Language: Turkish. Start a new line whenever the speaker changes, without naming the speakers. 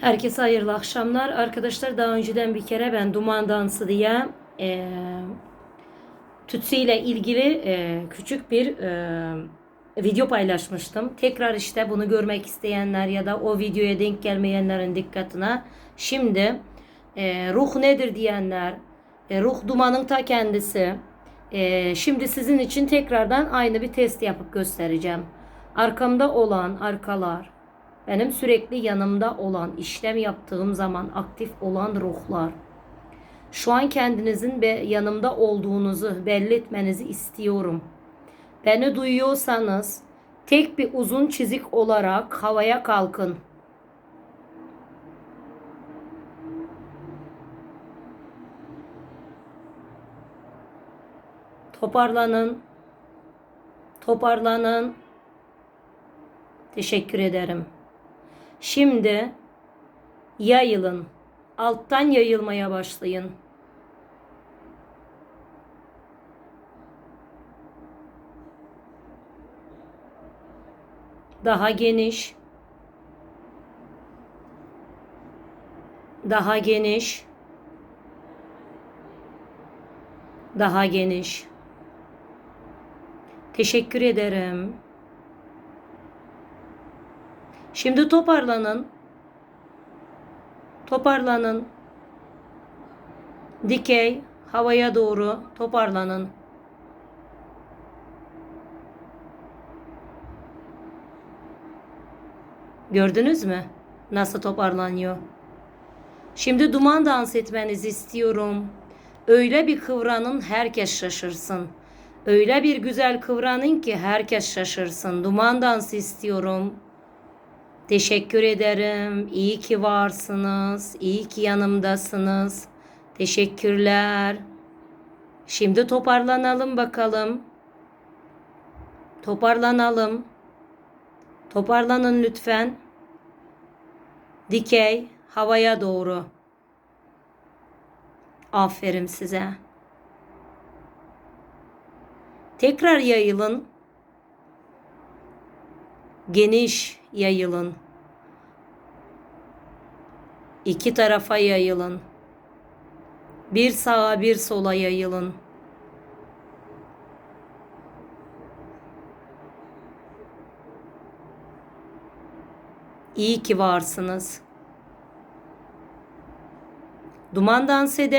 Herkese hayırlı akşamlar. Arkadaşlar daha önceden bir kere ben Duman Dansı diye e, ile ilgili e, küçük bir e, video paylaşmıştım. Tekrar işte bunu görmek isteyenler ya da o videoya denk gelmeyenlerin dikkatine şimdi e, ruh nedir diyenler, e, ruh dumanın ta kendisi. E, şimdi sizin için tekrardan aynı bir test yapıp göstereceğim. Arkamda olan arkalar, benim sürekli yanımda olan, işlem yaptığım zaman aktif olan ruhlar. Şu an kendinizin yanımda olduğunuzu belli etmenizi istiyorum. Beni duyuyorsanız tek bir uzun çizik olarak havaya kalkın. Toparlanın. Toparlanın. Teşekkür ederim. Şimdi yayılın. Alttan yayılmaya başlayın. Daha geniş. Daha geniş. Daha geniş. Teşekkür ederim. Şimdi toparlanın. Toparlanın. Dikey havaya doğru toparlanın. Gördünüz mü? Nasıl toparlanıyor? Şimdi duman dans etmenizi istiyorum. Öyle bir kıvranın herkes şaşırsın. Öyle bir güzel kıvranın ki herkes şaşırsın. Duman dansı istiyorum. Teşekkür ederim. İyi ki varsınız. İyi ki yanımdasınız. Teşekkürler. Şimdi toparlanalım bakalım. Toparlanalım. Toparlanın lütfen. Dikey havaya doğru. Aferin size. Tekrar yayılın. Geniş yayılın. İki tarafa yayılın. Bir sağa bir sola yayılın. İyi ki varsınız. Duman dans edelim.